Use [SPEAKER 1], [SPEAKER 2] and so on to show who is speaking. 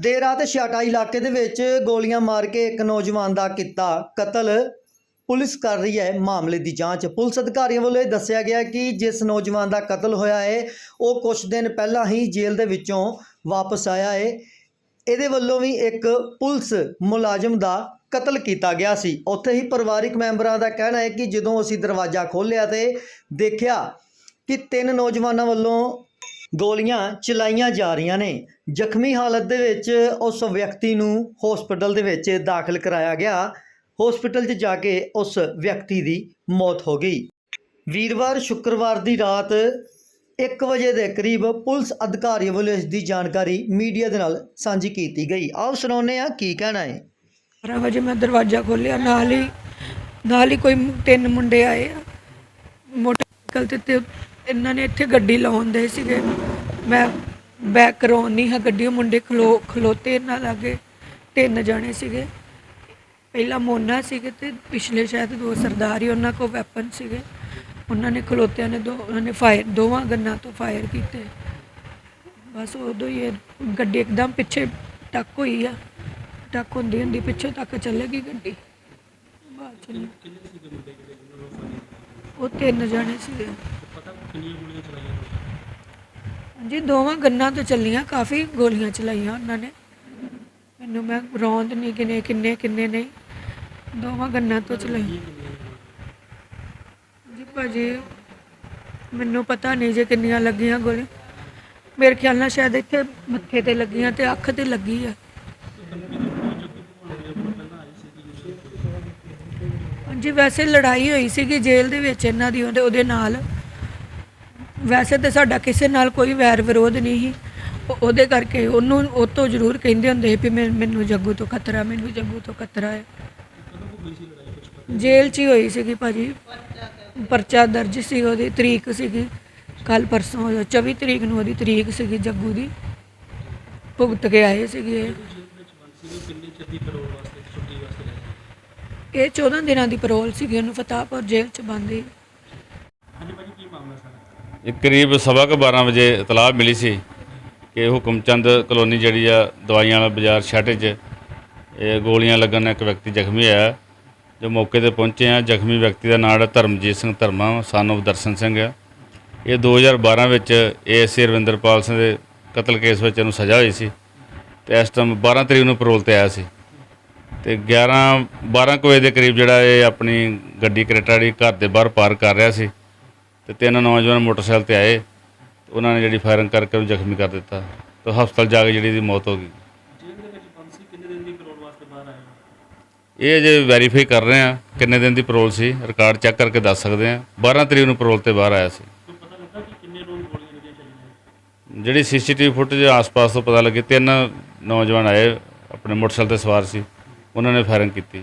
[SPEAKER 1] ਦੇਰ ਰਾਤ ਛਿਆਟਾ ਇਲਾਕੇ ਦੇ ਵਿੱਚ ਗੋਲੀਆਂ ਮਾਰ ਕੇ ਇੱਕ ਨੌਜਵਾਨ ਦਾ ਕੀਤਾ ਕਤਲ। ਪੁਲਿਸ ਕਰ ਰਹੀ ਹੈ ਮਾਮਲੇ ਦੀ ਜਾਂਚ। ਪੁਲਿਸ ਅਧਿਕਾਰੀਆਂ ਵੱਲੋਂ ਇਹ ਦੱਸਿਆ ਗਿਆ ਕਿ ਜਿਸ ਨੌਜਵਾਨ ਦਾ ਕਤਲ ਹੋਇਆ ਹੈ, ਉਹ ਕੁਝ ਦਿਨ ਪਹਿਲਾਂ ਹੀ ਜੇਲ੍ਹ ਦੇ ਵਿੱਚੋਂ ਵਾਪਸ ਆਇਆ ਹੈ। ਇਹਦੇ ਵੱਲੋਂ ਵੀ ਇੱਕ ਪੁਲਿਸ ਮੁਲਾਜ਼ਮ ਦਾ ਕਤਲ ਕੀਤਾ ਗਿਆ ਸੀ। ਉੱਥੇ ਹੀ ਪਰਿਵਾਰਿਕ ਮੈਂਬਰਾਂ ਦਾ ਕਹਿਣਾ ਹੈ ਕਿ ਜਦੋਂ ਅਸੀਂ ਦਰਵਾਜ਼ਾ ਖੋਲ੍ਹਿਆ ਤੇ ਦੇਖਿਆ ਕਿ ਤਿੰਨ ਨੌਜਵਾਨਾਂ ਵੱਲੋਂ ਗੋਲੀਆਂ ਚਲਾਈਆਂ ਜਾ ਰਹੀਆਂ ਨੇ। ਜ਼ਖਮੀ ਹਾਲਤ ਦੇ ਵਿੱਚ ਉਸ ਵਿਅਕਤੀ ਨੂੰ ਹਸਪੀਟਲ ਦੇ ਵਿੱਚ ਦਾਖਲ ਕਰਾਇਆ ਗਿਆ। ਹਸਪੀਟਲ 'ਚ ਜਾ ਕੇ ਉਸ ਵਿਅਕਤੀ ਦੀ ਮੌਤ ਹੋ ਗਈ। ਵੀਰਵਾਰ ਸ਼ੁੱਕਰਵਾਰ ਦੀ ਰਾਤ 1 ਵਜੇ ਦੇ ਕਰੀਬ ਪੁਲਿਸ ਅਧਿਕਾਰੀਆਂ ਵੱਲੋਂ ਇਸ ਦੀ ਜਾਣਕਾਰੀ ਮੀਡੀਆ ਦੇ ਨਾਲ ਸਾਂਝੀ ਕੀਤੀ ਗਈ। ਆਓ ਸੁਣਾਉਂਦੇ ਆ ਕੀ ਕਹਿਣਾ ਹੈ।
[SPEAKER 2] 12 ਵਜੇ ਮੈਂ ਦਰਵਾਜ਼ਾ ਖੋਲ੍ਹਿਆ। ਨਾਲ ਹੀ ਨਾਲ ਹੀ ਕੋਈ ਤਿੰਨ ਮੁੰਡੇ ਆਏ ਆ। ਮੋਟਰਸਾਈਕਲ ਤੇ ਇਹਨਾਂ ਨੇ ਇੱਥੇ ਗੱਡੀ ਲਾਉਣ ਦੇ ਸੀਗੇ। ਮੈਂ ਬੈਕ ਕਰਾਉਣ ਨਹੀਂ ਹਾਂ ਗੱਡੀ, ਉਹ ਮੁੰਡੇ ਖਲੋ, ਖਲੋਤੇ ਇਹਨਾਂ ਲਾਗੇ, ਤਿੰਨ ਜਾਣੇ ਸੀਗੇ। ਪਹਿਲਾ ਮੋਨਾ ਸੀਗੇ ਤੇ ਪਿਛਲੇ ਸ਼ਾਇਦ ਦੋ ਸਰਦਾਰ ਹੀ ਉਹਨਾਂ ਕੋਲ ਵੈਪਨ ਸੀਗੇ। ਉਹਨਾਂ ਨੇ ਖਲੋਤਿਆਂ ਨੇ ਦੋ, ਉਹਨਾਂ ਨੇ ਫਾਇਰ ਦੋਵਾਂ ਗੰਨਾਂ ਤੋਂ ਫਾਇਰ ਕੀਤੇ। ਬਸ ਉਦੋਂ ਹੀ ਇਹ ਗੱਡੀ ਇੱਕਦਮ ਪਿੱਛੇ ਟੱਕ ਹੋਈ ਆ। ਟੱਕ ਹੁੰਦੀ ਹੁੰਦੀ ਪਿੱਛੇ ਤੱਕ ਚੱਲੇਗੀ ਗੱਡੀ। ਬਾਅਦ ਚ। ਉਹ ਤਿੰਨ ਜਾਣੇ ਸੀਗੇ। ਹਾਂਜੀ ਦੋਵਾਂ ਗੰਨਾਂ ਤੋਂ ਚੱਲੀਆਂ ਕਾਫੀ ਗੋਲੀਆਂ ਚਲਾਈਆਂ ਉਹਨਾਂ ਨੇ। ਮੈਨੂੰ ਮੈਂ ਰੌਂਦ ਨਹੀਂ ਕਿਨੇ ਕਿੰਨੇ ਕਿੰਨੇ ਨਹੀਂ ਦੋਵਾਂ ਗੰਨਾਂ ਤੋਂ ਚਲਾਈ ਜੀ ਭਾਜੀ ਮੈਨੂੰ ਪਤਾ ਨਹੀਂ ਜੇ ਕਿੰਨੀਆਂ ਲੱਗੀਆਂ ਗੋਲੀ ਮੇਰੇ ਖਿਆਲ ਨਾਲ ਸ਼ਾਇਦ ਇੱਥੇ ਮੱਥੇ ਤੇ ਲੱਗੀਆਂ ਤੇ ਅੱਖ ਤੇ ਲੱਗੀ ਆ। ਹਾਂਜੀ ਵੈਸੇ ਲੜਾਈ ਹੋਈ ਸੀਗੀ ਜੇਲ੍ਹ ਦੇ ਵਿੱਚ ਇਹਨਾਂ ਦੀ ਉਹਦੇ ਉਹਦੇ ਨਾਲ। ਵੈਸੇ ਤੇ ਸਾਡਾ ਕਿਸੇ ਨਾਲ ਕੋਈ ਵੈਰ ਵਿਰੋਧ ਨਹੀਂ ਸੀ। ਉਹ- ਉਹਦੇ ਕਰਕੇ ਉਹਨੂੰ ਉਹ ਤੋਂ ਜ਼ਰੂਰ ਕਹਿੰਦੇ ਹੁੰਦੇ ਸੀ ਵੀ ਮੈਂ- ਮੈਨੂੰ ਜੱਗੂ ਤੋਂ ਖਤਰਾ, ਮੈਨੂੰ ਜੱਗੂ ਤੋਂ ਖਤਰਾ ਹੈ। ਜੇਲ੍ਹ 'ਚ ਹੀ ਹੋਈ ਸੀਗੀ ਭਾਜੀ। ਪਰਚਾ ਦਰਜ ਸੀ ਉਹਦੀ, ਤਰੀਕ ਸੀਗੀ। ਕੱਲ ਪਰਸੋਂ 24 ਤਰੀਕ ਨੂੰ ਉਹਦੀ ਤਰੀਕ ਸੀਗੀ ਜੱਗੂ ਦੀ। ਭੁਗਤ ਕੇ ਆਏ ਸੀਗੇ। ਇਹ। ਇਹ 14 ਦਿਨਾਂ ਦੀ ਪਰੋਲ ਸੀਗੀ ਉਹਨੂੰ ਫਤਾਹਪੁਰ ਜੇਲ੍ਹ 'ਚ ਬੰਦੀ
[SPEAKER 3] ਇਹ ਕਰੀਬ ਸਵਾ ਕੁ 12 ਵਜੇ ਇਤਲਾਹ ਮਿਲੀ ਸੀ ਕਿ ਹੁਕਮਚੰਦ ਕਲੋਨੀ ਜਿਹੜੀ ਆ, ਦਵਾਈਆਂ ਵਾਲਾ ਬਾਜ਼ਾਰ ਛਾਟੇ 'ਚ, ਇਹ ਗੋਲੀਆਂ ਲੱਗਣ ਨਾਲ ਇੱਕ ਵਿਅਕਤੀ ਜ਼ਖਮੀ ਹੋਇਆ। ਜੋ ਮੌਕੇ ਤੇ ਪਹੁੰਚੇ ਆ, ਜ਼ਖਮੀ ਵਿਅਕਤੀ ਦਾ ਨਾਮ ਹੈ ਧਰਮਜੀਤ ਸਿੰਘ ਧਰਮਾ, son ਦਰਸ਼ਨ ਸਿੰਘ ਆ। ਇਹ 2012 ਵਿੱਚ ਏਐਸਸੀ ਰਵਿੰਦਰਪਾਲ ਸਿੰਘ ਦੇ ਕਤਲ ਕੇਸ ਵਿੱਚ ਇਹਨੂੰ ਸਜ਼ਾ ਹੋਈ ਸੀ ਤੇ ਇਸ ਟਾਈਮ 12 ਤਰੀਕ ਨੂੰ ਪਰੋਲ ਤੇ ਆਇਆ ਸੀ। ਤੇ 11 12 ਕੁ ਵਜੇ ਦੇ ਕਰੀਬ ਜਿਹੜਾ ਇਹ ਆਪਣੀ ਗੱਡੀ ਕਰੇਟਾ ਜਿਹੜੀ ਘਰ ਦੇ ਬਾਹਰ ਪਾਰਕ ਕਰ ਰਿਹਾ ਸੀ। ਤੇ ਤਿੰਨ ਨੌਜਵਾਨ ਮੋਟਰਸਾਈਕਲ ਤੇ ਆਏ ਉਹਨਾਂ ਨੇ ਜਿਹੜੀ ਫਾਇਰਿੰਗ ਕਰਕੇ ਉਹਨੂੰ ਜ਼ਖਮੀ ਕਰ ਦਿੱਤਾ ਤੇ ਹਸਪਤਾਲ ਜਾ ਕੇ ਜਿਹੜੀ ਦੀ ਮੌਤ ਹੋ ਗਈ। ਇਹ ਜੇ ਵੈਰੀਫਾਈ ਕਰ ਰਹੇ ਆ ਕਿੰਨੇ ਦਿਨ ਦੀ ਪਰੋਲ ਸੀ ਰਿਕਾਰਡ ਚੈੱਕ ਕਰਕੇ ਦੱਸ ਸਕਦੇ ਆ 12 ਤਰੀਕ ਨੂੰ ਪਰੋਲ ਤੇ ਬਾਹਰ ਆਇਆ ਸੀ। ਜਿਹੜੀ ਸੀਸੀਟੀਵੀ ਫੁਟੇਜ ਆਸ-ਪਾਸ ਤੋਂ ਪਤਾ ਲੱਗੇ ਤਿੰਨ ਨੌਜਵਾਨ ਆਏ ਆਪਣੇ ਮੋਟਰਸਾਈਕਲ ਤੇ ਸਵਾਰ ਸੀ ਉਹਨਾਂ ਨੇ ਫਾਇਰਿੰਗ ਕੀਤੀ।